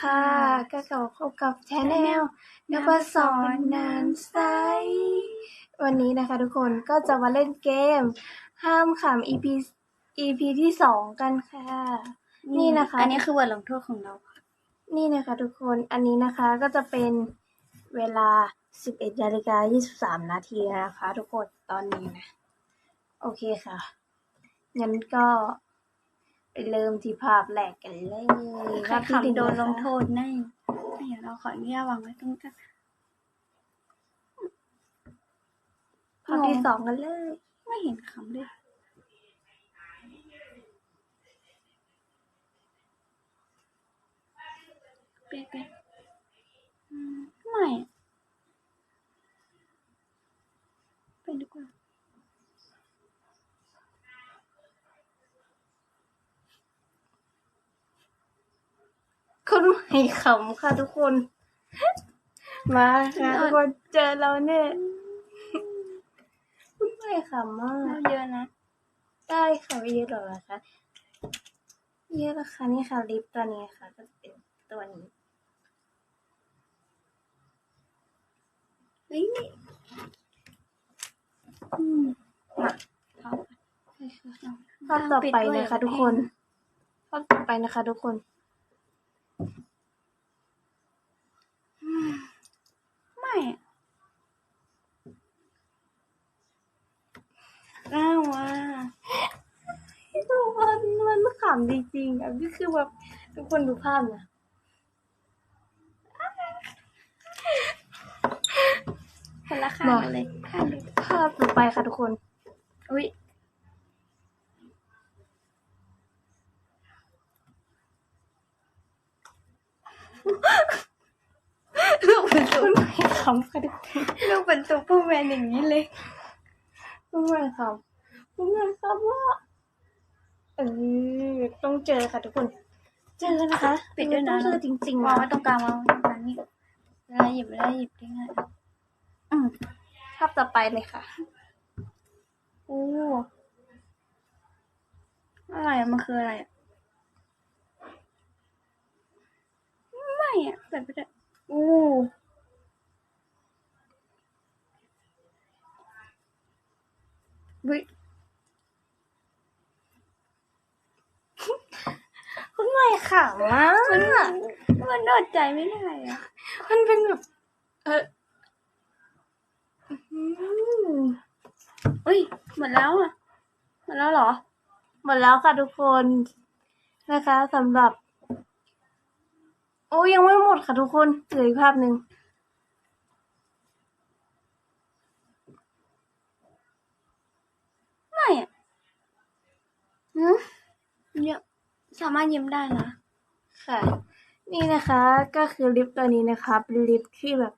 ค่ะก็กลับมาพบกับชแนลนภสอนนานไซวันนี้นะคะทุกคนก็จะมาเล่นเกม ห้ามขำ EP EP ที่สองกันค่ะ นี่นะคะ อันนี้คือบทลงโทษของเราค่ะนี่นะคะทุกคนอันนี้นะคะก็จะเป็นเวลา 11นาฬิกา23 นาทีนะคะ ทุกคนตอนนี้นะ โอเคค่ะงั้นก็ ไปเริ่มที่ภาพแรกกันเลยใครภาพที่หนึ่ขำโดนนะคะลงโทษแน่เดี๋ยวเราขออนุญาตวางไว้ตรงกลางภาพที่สองกันเลย ไม่เห็นขำเลยเปลี่ยนเปลี่ยนอืมไม่อะเป็นดีกว่า คุณใหม่ขำค่ะทุกคน มาค่ะทุกคนเจอเราเนี่ยคุณใหม่ขำมากเยอะนะ ได้ค่ะไม่เยอะหรอกนะคะเยอะแล้วค่ะนี่ค่ะลิปตัวนี้ค่ะ ก็จะเป็นตัวนี้เฮ้ยอืมมาเอาภาพต่อไปนะคะทุกคนภาพต่อไปนะคะทุกคน ไม่อะอ้าวว่ะ ทุก คนมันขำจริงๆอะนี่คือแบบทุกคนดูภาพนะคนละข้างกันเลยข้างเดียวภาพต่อไปค่ะทุกคน อุ้ยลูกเป็นคุตัวณใหม่ขำค่ะทุกคนลูกเป็นตัวผู้แมนอย่างนี้เลยคุณใหม่ขำคุณใหม่ขำว่าเออ ต้องเจอค่ะทุกคน เจอนะคะปิดด้วยนะ ต้องเจอจริงๆวางนะไว้ตรงกลางวางไว้ตรงกลางนี่เวลาหยิบเวลาหยิบได้ง่ายอืมภาพต่อไปเลยค่ะโอ้อะไรอะมันคืออะไรอะไม่อะเปิดไปเลยอู้วิ คุณใหม่ ขำมากมันโดดใจไม่ได้อะมันเป็นแบบ เอออุ้ยหมดแล้วอะหมดแล้วเหรอ หมดแล้วค่ะทุกคนนะคะสำหรับ โอ้ยังไม่หมดค่ะทุกคนเหลืออีกภาพหนึ่งไม่อะหืม สามารถยิ้มได้นะ ค่ะ นี่นะคะก็คือลิปตัวนี้นะคะเป็นลิปที่แบบ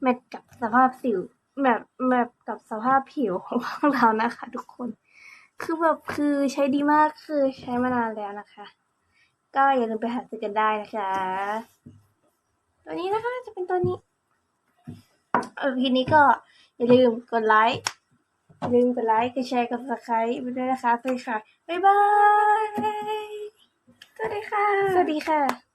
แมทกับสภาพสิวแบบแบบกับสภาพผิวของพวกเรานะคะ ทุกคน คือแบบคือใช้ดีมากคือใช้มานานแล้วนะคะ ก็อย่าลืมไปหาซื้อกันได้นะคะ ตัวนี้นะคะจะเป็นตัวนี้เออทีนี้ก็อย่าลืมกดไลค์อย่าลืมกดไลค์กดแชร์กด subscribe ไปด้วยนะคะไปค่ะ บ๊ายบาย สวัสดีค่ะ สวัสดีค่ะ